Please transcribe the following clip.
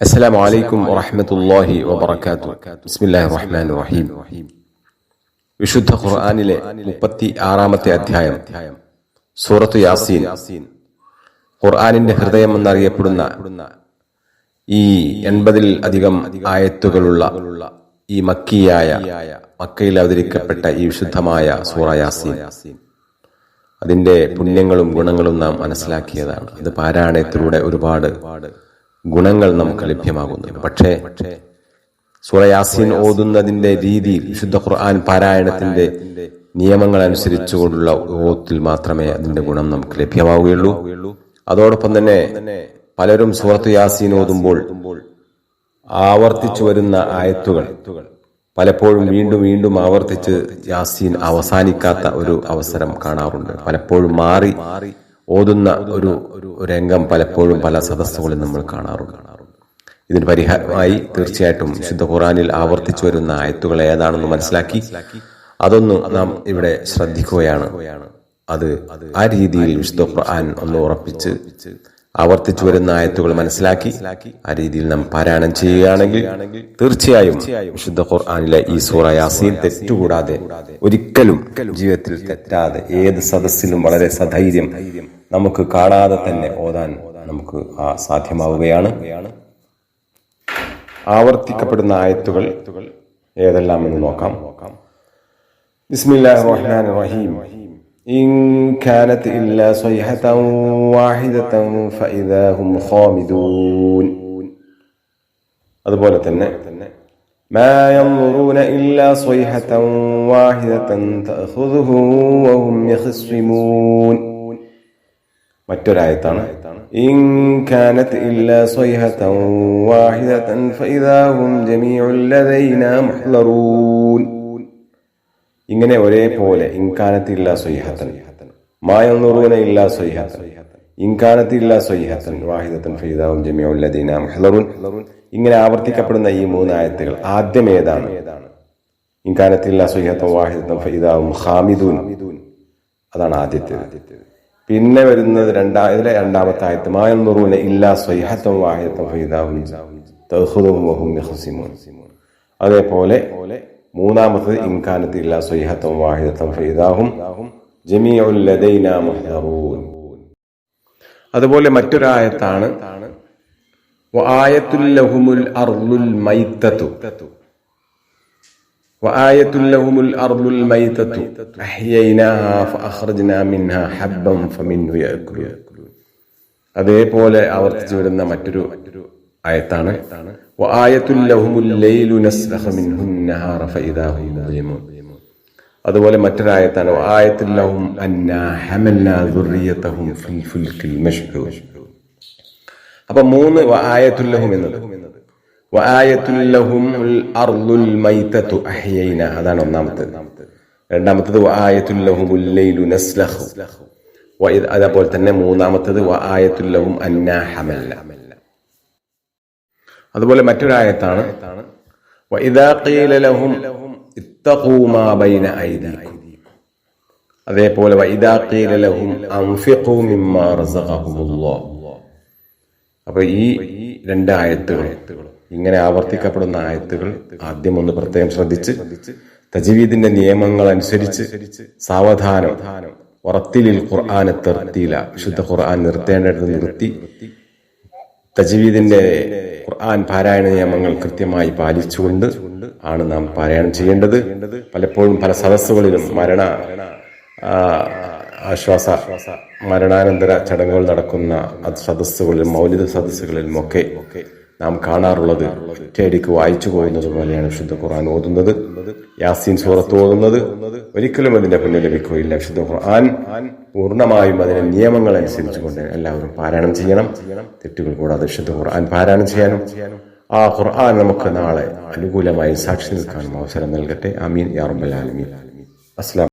السلام عليكم ورحمة الله وبركاته بسم الله الرحمن الرحيم വിശുദ്ധ ഖുർആാനിലെ മുപ്പത്തി ആറാമത്തെ അധ്യായം സൂറത്ത് യാസീൻ ഖുർആാനിന്റെ ഹൃദയം എന്നറിയപ്പെടുന്ന ഈ എൺപതിൽ അധികം ആയത്തുകളുള്ള ഈ മക്കിയായ മക്കയിൽ അവതരിക്കപ്പെട്ട ഈ വിശുദ്ധമായ സൂറ യാസീൻ അതിന്റെ പുണ്യങ്ങളും ഗുണങ്ങളും നാം മനസ്സിലാക്കിയതാണ് ഇത് പാരായണത്തിലൂടെ ഒരുപാട് ഗുണങ്ങൾ നമുക്ക് ലഭ്യമാകുന്നു പക്ഷേ സൂറയാസീൻ ഓതുന്നതിന്റെ രീതിയിൽ വിശുദ്ധ ഖുർആൻ പാരായണത്തിന്റെ നിയമങ്ങൾ അനുസരിച്ചുകൊണ്ടുള്ള ഓത്തിൽ മാത്രമേ അതിന്റെ ഗുണം നമുക്ക് ലഭ്യമാവുകയുള്ളൂ. അതോടൊപ്പം തന്നെ പലരും സൂറത്ത് യാസീൻ ഓതുമ്പോൾ ആവർത്തിച്ചു വരുന്ന ആയത്തുകൾ പലപ്പോഴും വീണ്ടും വീണ്ടും ആവർത്തിച്ച് യാസീൻ അവസാനിക്കാത്ത ഒരു അവസരം കാണാറുണ്ട്. പലപ്പോഴും മാറി ഓതുന്ന ഒരു രംഗം പലപ്പോഴും പല സദസ്സുകളിൽ നമ്മൾ കാണാറുണ്ട്. ഇതിന് പരിഹാരമായി തീർച്ചയായിട്ടും ശുദ്ധ ഖുറാനിൽ ആവർത്തിച്ചു വരുന്ന ആയത്തുകൾ ഏതാണെന്ന് മനസ്സിലാക്കി അതൊന്ന് നാം ഇവിടെ ശ്രദ്ധിക്കുകയാണ്. അത് ആ രീതിയിൽ വിശുദ്ധ ഖുർആൻ ഒന്ന് ഉറപ്പിച്ച് ആവർത്തിച്ചു വരുന്ന ആയത്തുകൾ മനസ്സിലാക്കി ആ രീതിയിൽ നാം പാരായണം ചെയ്യുകയാണെങ്കിൽ തീർച്ചയായും വിശുദ്ധ ഖുർആാനിലെ ഈ സൂറ യാസീൻ തെറ്റുകൂടാതെ ഒരിക്കലും ജീവിതത്തിൽ തെറ്റാതെ ഏത് സദസ്സിലും വളരെ സധൈര്യം നമുക്ക് കാണാതെ തന്നെ ഓതാൻ നമുക്ക് ആ സാധ്യമാവുകയാണ്. ആവർത്തിക്കപ്പെടുന്ന ആയത്തുകൾ ഏതെല്ലാം എന്ന് നോക്കാം. ബിസ്മില്ലാഹിർ റഹ്മാനിർ റഹീം. إن كانت إلا صيحة واحدة فإذا هم خامدون അതുപോലെ തന്നെ ما ينظرون إلا صيحة واحدة تأخذهم وهم يخصمون മറ്റൊരായത്താണ് إن كانت إلا صيحة واحدة فإذا هم جميع لدينا محضرون ഇങ്ങനെ ഒരേപോലെ ഇൻകാനത്തില്ല സൊയ്ഹത്തൻ മായന്നുറൂന ഇല്ല സ്വൈഹത്തൻ. ഇൻകാനത്തില്ല സ്വൈഹത്തൻ. വാഹിദത്തൻ ഫൈദാവും ജമിയും ഇങ്ങനെ ആവർത്തിക്കപ്പെടുന്ന ഈ മൂന്ന് ആയത്തുകൾ ആദ്യം ഏതാണ്? ഇൻകാനത്തില്ല സ്വൈഹത്തും വാഹിദത്തൻ ഫൈദാവും ഹാമിദൂൻ. അതാണ് ആദ്യത്തേത്. പിന്നെ വരുന്നത് രണ്ടാ ഇതിലെ രണ്ടാമത്തെ ആയത്ത് മായന്നുറൂന ഇല്ലാ സ്വൈഹത്തും വാഹിദത്തൻ ഫൈദാവും അതേപോലെ മൂന്നാമത്തത് ഇൻകാനത്ത് ഇല്ല സൊയ്ഹത്തം വാഹിദത്തം ഫൈദാഹും അതുപോലെ മറ്റൊരായത്താണ് അതേപോലെ ആവർത്തിച്ചു വരുന്ന മറ്റൊരു ആയത്താണ്. അതുപോലെ മറ്റൊരായത്താണ്. അപ്പൊ മൂന്ന് ആയത്തുല്ലഹും എന്നത്. അതാണ് ഒന്നാമത്തേത്. രണ്ടാമത്തത് അതേപോലെ തന്നെ മൂന്നാമത്തത് ആയത്തുല്ലഹും അന്നാഹമല്ല അതുപോലെ മറ്റൊരായത്താണ് അതേപോലെ അപ്പൊ ഈ രണ്ട് ആയത്തുകൾ ഇങ്ങനെ ആവർത്തിക്കപ്പെടുന്ന ആയത്തുകൾ ആദ്യം ഒന്ന് പ്രത്യേകം ശ്രദ്ധിച്ച് തജീവീദിന്റെ നിയമങ്ങൾ അനുസരിച്ച് സാവധാനം ഉറത്തിലിൽ ഖുർആാനെ തെർത്തിയില്ല വിശുദ്ധ ഖുർആൻ നിർത്തേണ്ടത് നിർത്തി തജീവീദിന്റെ ഖുർആൻ പാരായണ നിയമങ്ങൾ കൃത്യമായി പാലിച്ചുകൊണ്ട് ആണ് നാം പാരായണം ചെയ്യേണ്ടത്. പലപ്പോഴും പല സദസ്സുകളിലും മരണ ആശ്വാസ മരണാനന്തര ചടങ്ങുകൾ നടക്കുന്ന സദസ്സുകളിലും മൗലിക സദസ്സുകളിലും ഒക്കെ നാം കാണാറുള്ളത് ഒറ്റയടിക്ക് വായിച്ചു പോകുന്നത് പോലെയാണ് വിശുദ്ധ ഖുർആൻ ഓതുന്നത്. യാസീൻ സൂറത്ത് ഓതുന്നത് ഒരിക്കലും അതിന്റെ പുണ്യം ലഭിക്കുകയില്ല. വിശുദ്ധ ഖുർആൻ പൂർണമായും അതിന്റെ നിയമങ്ങൾ അനുസരിച്ചുകൊണ്ട് എല്ലാവരും പാരായണം ചെയ്യണം. തെറ്റുകൾ കൂടാതെ വിശുദ്ധ ഖുർആൻ പാരായണം ചെയ്യാനും ആ ഖുർആൻ നമുക്ക് നാളെ അനുകൂലമായി സാക്ഷി നിൽക്കാനും അവസരം നൽകട്ടെ. അമീൻ യാ റബ്ബൽ ആലമീൻ. അസ്ലാം